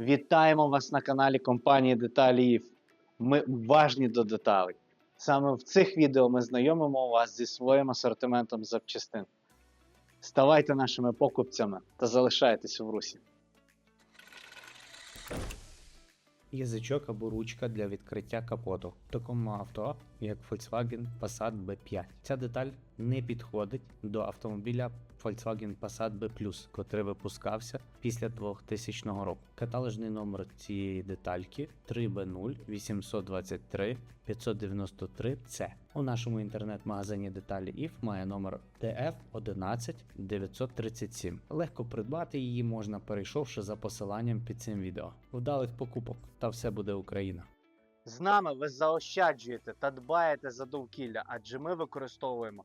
Вітаємо вас на каналі компанії Деталі Ми уважні до деталей. Саме в цих відео ми знайомимо вас зі своїм асортиментом запчастин. Ставайте нашими покупцями та залишайтесь в русі. Язичок або ручка для відкриття капоту в такому авто, як Volkswagen Passat B5. Ця деталь не підходить до автомобіля Volkswagen Passat B+, котрий випускався після 2000 року. Каталожний номер цієї детальки 3B0 823 593 c У нашому інтернет-магазині деталі IF має номер DF 11 937. Легко придбати її можна, перейшовши за посиланням під цим відео. Вдалих покупок та все буде Україна! З нами ви заощаджуєте та дбаєте за довкілля, адже ми використовуємо